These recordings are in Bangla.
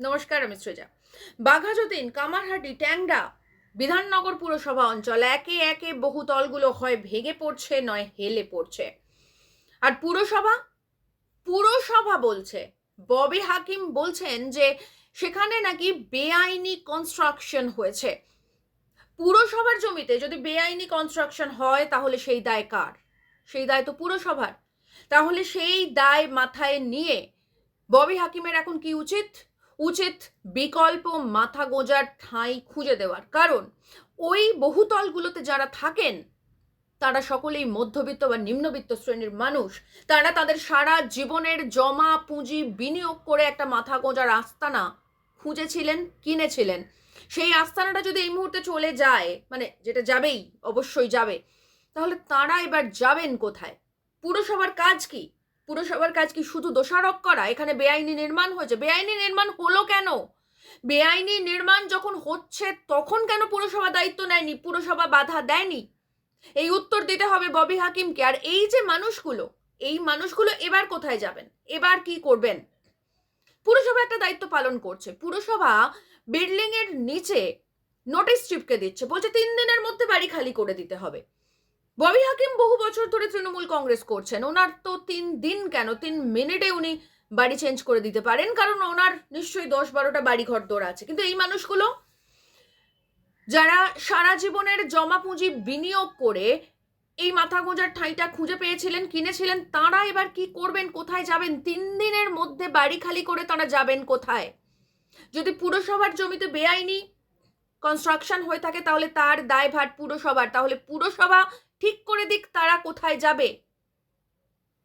নমস্কার, আমি সৃজা। বাঘাযতীন, কামারহাটি, ট্যাংরা বিধাননগর পুরসভা অঞ্চল, একে একে বহু তলগুলো হয়, ভেঙে পড়ছে, নয় হেলে পড়ছে। আর পুরসভা? পুরসভা বলছে। ববি হাকিম বলছেন যে, সেখানে নাকি বেআইনি কনস্ট্রাকশন হয়েছে। পুরসভার জমিতে যদি বেআইনি কনস্ট্রাকশন হয়, তাহলে সেই দায় কার? সেই দায় তো পুরসভার। তাহলে সেই দায় মাথায় নিয়ে ববি হাকিমের এখন কি উচিত? উচিত বিকল্প মাথা গোজার ঠাঁই খুঁজে দেওয়ার। কারণ ওই বহুতলগুলোতে যারা থাকেন, তারা সকলেই মধ্যবিত্ত বা নিম্নবিত্ত শ্রেণির মানুষ। তারা তাদের সারা জীবনের জমা পুঁজি বিনিয়োগ করে একটা মাথা গোজার আস্তানা খুঁজেছিলেন, কিনেছিলেন। সেই আস্তানাটা যদি এই মুহূর্তে চলে যায় মানে যেটা যাবেই, অবশ্যই যাবে, তাহলে তারা এবার যাবেন কোথায়? পুরসভার কাজ কি? পুরসভার কাজ কি শুধু দোষারোপ করা? এখানে বেআইনি নির্মাণ হয়েছে। বেআইনি নির্মাণ হলো কেন? বেআইনি নির্মাণ যখন হচ্ছে, তখন কেন পুরসভা দায়িত্ব নেয়নি? পুরসভা বাধা দেয়নি? এই উত্তর দিতে হবে ববি হাকিমকে। আর এই যে মানুষগুলো, এই মানুষগুলো এবার কোথায় যাবেন? এবার কি করবেন? পুরসভা একটা দায়িত্ব পালন করছে। পুরসভা বিল্ডিং এর নিচে নোটিশ চিপকে দিচ্ছে। বলছে, তিন দিনের মধ্যে বাড়ি খালি করে দিতে হবে। ববি হাকিম বহু বছর ধরে তৃণমূল কংগ্রেস করছেন। ওনার তো তিন দিন কেন? তিন মিনিটে উনি বাড়ি চেঞ্জ করে দিতে পারেন, কারণ ওনার নিশ্চয়ই দশ বারোটা বাড়ি ঘর দৌড় আছে। কিন্তু এই মানুষগুলো, যারা সারা জীবনের জমা পুঁজি বিনিয়োগ করে এই মাথা গোঁজার ঠাঁইটা খুঁজে পেয়েছিলেন, কিনেছিলেন, তারা এবার কি করবেন, কোথায় যাবেন? তিন দিনের মধ্যে বাড়ি খালি করে তারা যাবেন কোথায়? যদি পুরসভার জমিতে বেআইনি কনস্ট্রাকশন হয়ে থাকে, তাহলে তার দায়ভার পুরসভার। তাহলে পুরসভা ঠিক করে দিক তারা কোথায় যাবে।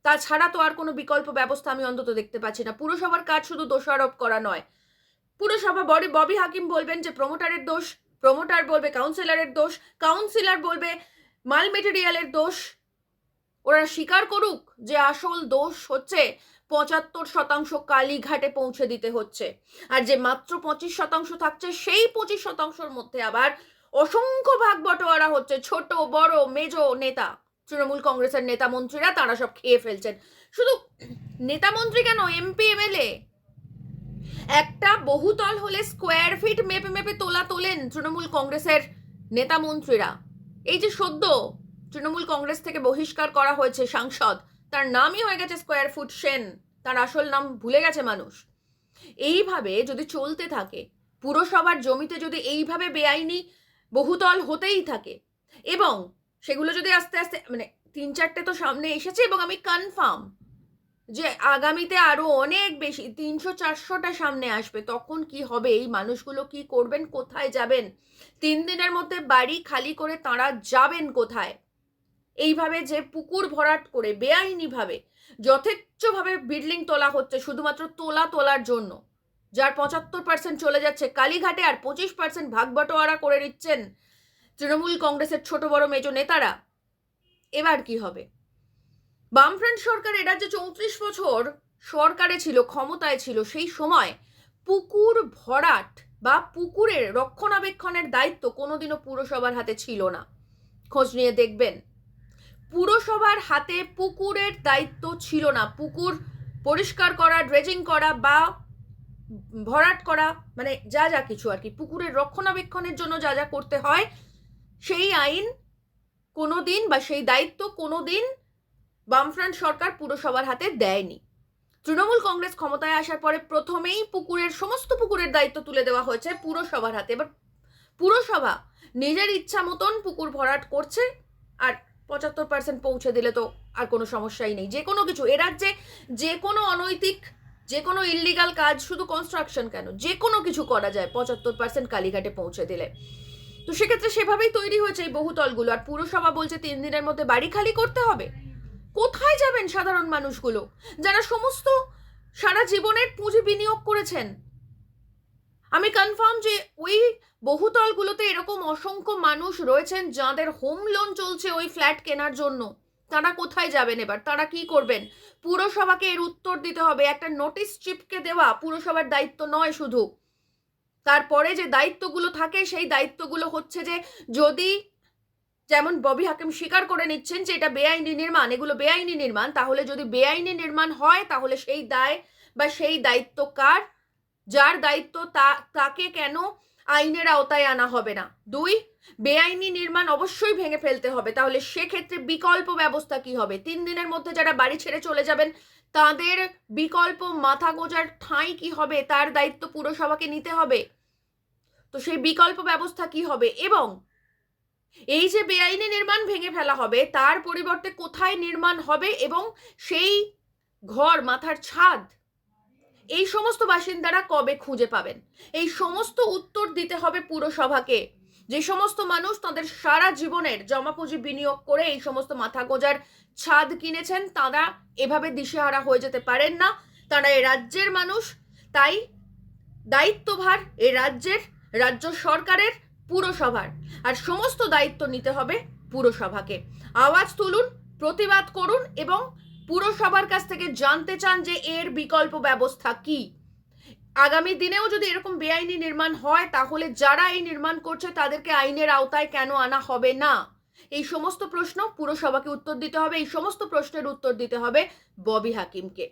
তাছাড়া তো আর কোনো বিকল্প ব্যবস্থা আমি অন্তত দেখতে পাচ্ছি না। পুরসভার কাজ শুধু দোষারোপ করা নয়। পুরসভা বডি, ববি হাকিম বলবেন যে প্রমোটারের দোষ, প্রমোটার বলবে কাউন্সিলরের দোষ, কাউন্সিলর বলবে মাল মেটেরিয়ালের দোষ। ওরা স্বীকার করুক যে আসল দোষ হচ্ছে পঁচাত্তর শতাংশ কালীঘাটে পৌঁছে দিতে হচ্ছে। আর যে মাত্র পঁচিশ শতাংশ থাকছে, সেই পঁচিশ শতাংশের মধ্যে আবার অসংখ্য ভাগ বটোয়ারা হচ্ছে ছোট, বড়, মেজ নেতা। তৃণমূল কংগ্রেসের নেতা মন্ত্রীরা তারা সব খেয়ে ফেলছেন। শুধু নেতা মন্ত্রী কেন, এমপি, এমএলএ? একটা বহুতল হলে স্কোয়ার ফিট মেপে মেপে তোলা তোলেন তৃণমূল কংগ্রেসের নেতা মন্ত্রীরা। এই যে সদ্য তৃণমূল কংগ্রেস থেকে বহিষ্কার করা হয়েছে সাংসদ, তার নামই হয়ে গেছে স্কোয়ার ফুট সেন। তার আসল নাম ভুলে গেছে মানুষ। এইভাবে যদি চলতে থাকে, পুরসভার জমিতে যদি এইভাবে বেআইনি বহুতল হতেই থাকে। এবং সেগুলো যদি আস্তে আস্তে মানে তিন চারটে তো সামনে এসেছে এবং আমি কনফার্ম যে আগামীতে আরও অনেক বেশি, তিনশো চারশোটা সামনে আসবে। তখন কি হবে? এই মানুষগুলো কি করবেন? কোথায় যাবেন? তিন দিনের মধ্যে বাড়ি খালি করে তাঁরা যাবেন কোথায়? এইভাবে যে পুকুর ভরাট করে, বেআইনিভাবে, যথেচ্ছভাবে বিল্ডিং তোলা হচ্ছে, শুধুমাত্র তোলা তোলার জন্য। যার পঁচাত্তর পার্সেন্ট চলে যাচ্ছে কালীঘাটে আর পঁচিশ পার্সেন্ট ভাগ বটোয়ারা করে নিচ্ছেন তৃণমূল কংগ্রেসের ছোট বড় মেজ নেতারা। এবার কি হবে? বামফ্রন্ট সরকার এ যে চৌত্রিশ বছর সরকারে ছিল, ক্ষমতায় ছিল, সেই সময় পুকুর ভরাট বা পুকুরের রক্ষণাবেক্ষণের দায়িত্ব কোনোদিনও পুরসভার হাতে ছিল না। খোঁজ নিয়ে দেখবেন, পুরসভার হাতে পুকুরের দায়িত্ব ছিল না। পুকুর পরিষ্কার করা ড্রেজিং করা বা ভরাট করা মানে যা যা কিছু আর কি, পুকুরের রক্ষণাবেক্ষণের জন্য যা যা করতে হয়, সেই আইন কোনো দিন বা সেই দায়িত্ব কোনো দিন বামফ্রন্ট সরকার পুরসভার হাতে দেয়নি। তৃণমূল কংগ্রেস ক্ষমতায় আসার পরে প্রথমেই পুকুরের, সমস্ত পুকুরের দায়িত্ব তুলে দেওয়া হয়েছে পুরসভার হাতে। এবার পুরসভা নিজের ইচ্ছা মতন পুকুর ভরাট করছে আর পঁচাত্তর পার্সেন্ট পৌঁছে দিলে তো আর কোনো সমস্যাই নেই। যে কোনো কিছু, এ রাজ্যে যে কোনো অনৈতিক যে কোনো ইল্লিগাল কাজ শুধু কনস্ট্রাকশন কেন? যে কোনো কিছু করা যায়, পঁচাত্তর পার্সেন্ট কালীঘাটে পৌঁছে দিলে। তো সেক্ষেত্রে সেভাবেই তৈরি হয়েছে এই বহুতলগুলো। আর পুরসভা বলছে তিন দিনের মধ্যে বাড়ি খালি করতে হবে। কোথায় যাবেন সাধারণ মানুষগুলো? যারা সমস্ত সারা জীবনের পুঁজি বিনিয়োগ করেছেন। আমি কনফার্ম যে ওই বহুতলগুলোতে এরকম অসংখ্য মানুষ রয়েছেন যাদের হোম লোন চলছে ওই ফ্ল্যাট কেনার জন্য। তারা কোথায় যাবেন এবার? তারা কি করবেন? পুরসভাকে এর উত্তর দিতে হবে। একটা নোটিশ চিপকে দেওয়া পুরসভার দায়িত্ব নয় শুধু। তারপরে যে দায়িত্বগুলো থাকে, সেই দায়িত্বগুলো হচ্ছে যে যদি যেমন ববি হাকিম স্বীকার করে নিচ্ছেন যে এটা বেআইনি নির্মাণ, এগুলো বেআইনি নির্মাণ, তাহলে যদি বেআইনি নির্মাণ হয়, তাহলে সেই দায় বা সেই দায়িত্ব কার? যার দায়িত্ব তা, তাকে কেন আইনের আওতায় আনা হবে না। দুই, বেআইনি নির্মাণ অবশ্যই ভেঙে ফেলতে হবে। তাহলে সেক্ষেত্রে বিকল্প ব্যবস্থা কি হবে? তিন দিনের মধ্যে যারা বাড়ি ছেড়ে চলে যাবেন, তাদের বিকল্প মাথা গোজার ঠাঁই কি হবে? তার দায়িত্ব পুরসভাকে নিতে হবে। তো সেই বিকল্প ব্যবস্থা কি হবে? এবং এই যে বেআইনি নির্মাণ ভেঙে ফেলা হবে, তার পরিবর্তে কোথায় নির্মাণ হবে এবং সেই ঘর, মাথার ছাদ এই সমস্ত বাসিন্দারা কবে খুঁজে পাবেন? এই সমস্ত উত্তর দিতে হবে পুরসভাকে। যে সমস্ত মানুষ তাদের সারা জীবনের জমা পুঁজি বিনিয়োগ করে এই সমস্ত মাথা গোজার ছাদ কিনেছেন, তারা এভাবে দিশেহারা হয়ে যেতে পারেন না। তারা এই রাজ্যের মানুষ, তাই দায়িত্বভার এ রাজ্যের, রাজ্য সরকারের, পুরসভার। আর সমস্ত দায়িত্ব নিতে হবে পুরসভাকে। আওয়াজ তুলুন, প্রতিবাদ করুন এবং পুরসভার কাছ থেকে জানতে চান যে এর বিকল্প ব্যবস্থা কি। আগামী দিনেও যদি এরকম বেআইনি নির্মাণ হয়, তাহলে যারা এই নির্মাণ করছে, তাদেরকে আইনের আওতায় কেন আনা হবে না? এই সমস্ত প্রশ্ন পুরসভাকে উত্তর দিতে হবে। এই সমস্ত প্রশ্নের উত্তর দিতে হবে ববি হাকিমকে।